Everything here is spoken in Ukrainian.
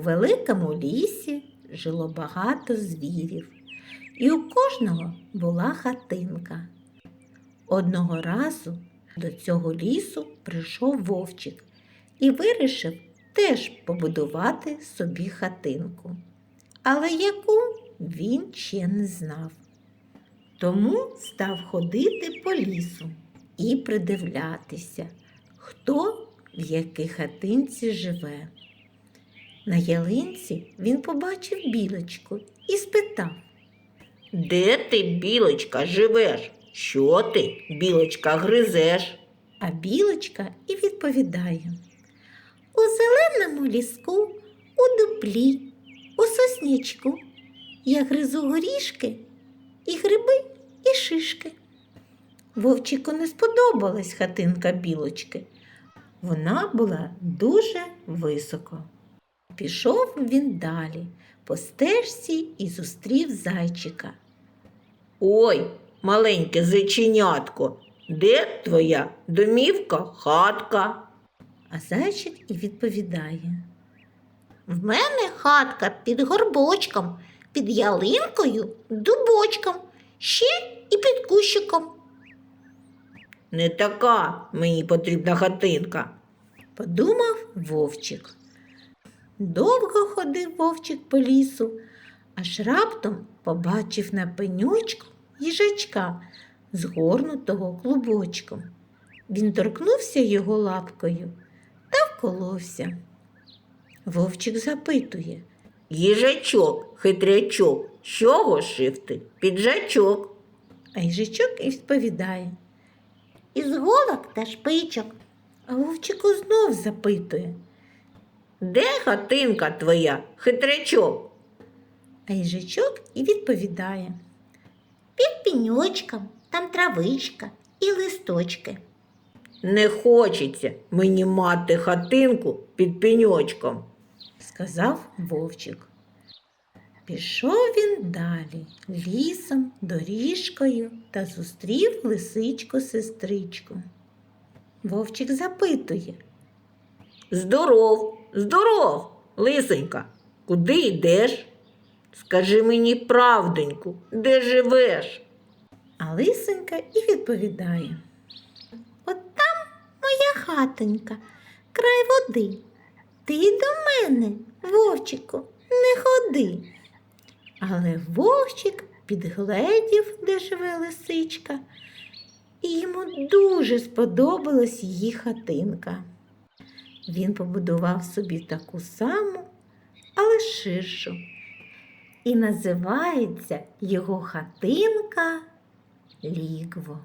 великому лісі жило багато звірів, і у кожного була хатинка. Одного разу до цього лісу прийшов вовчик і вирішив теж побудувати собі хатинку. Але яку він ще не знав. Тому став ходити по лісу і придивлятися, хто в якій хатинці живе. На ялинці він побачив білочку і спитав, Де ти, білочка, живеш? Що ти, білочка, гризеш? а білочка і відповідає. У зеленому ліску, у дуплі, у соснячку я гризу горішки і гриби, і шишки. Вовчику не сподобалась хатинка білочки. Вона була дуже високо. Пішов він далі по стежці і зустрів зайчика. Ой, маленьке зайченятко, де твоя домівка, хатка? А зайчик і відповідає. В мене хатка під горбочком, під ялинкою, дубочком, ще і під кущиком. Не така мені потрібна хатинка. Подумав вовчик. Довго ходив вовчик по лісу, аж раптом побачив на пеньочку їжачка, згорнутого клубочком. Він торкнувся його лапкою та вколовся. Вовчик запитує, Їжачок, хитрячок, з чого шив ти? Піджачок. а їжачок і відповідає. Із голок та шпичок. А вовчику знов запитує, Де хатинка твоя, хитрячок? а їжачок і відповідає. Під піньочком, там травичка і листочки. Не хочеться мені мати хатинку під пеньочком. сказав вовчик. Пішов він далі, лісом, доріжкою та зустрів лисичку сестричку. Вовчик запитує, Здоров, здоров, лисенька, куди йдеш? Скажи мені правденьку, де живеш? а лисенька і відповідає. От там моя хатонька, край води. Ти до мене, вовчику, не ходи. Але вовчик підгледів, де живе лисичка, і йому дуже сподобалась її хатинка. Він побудував собі таку саму, але ширшу. І називається його хатинка Лігво.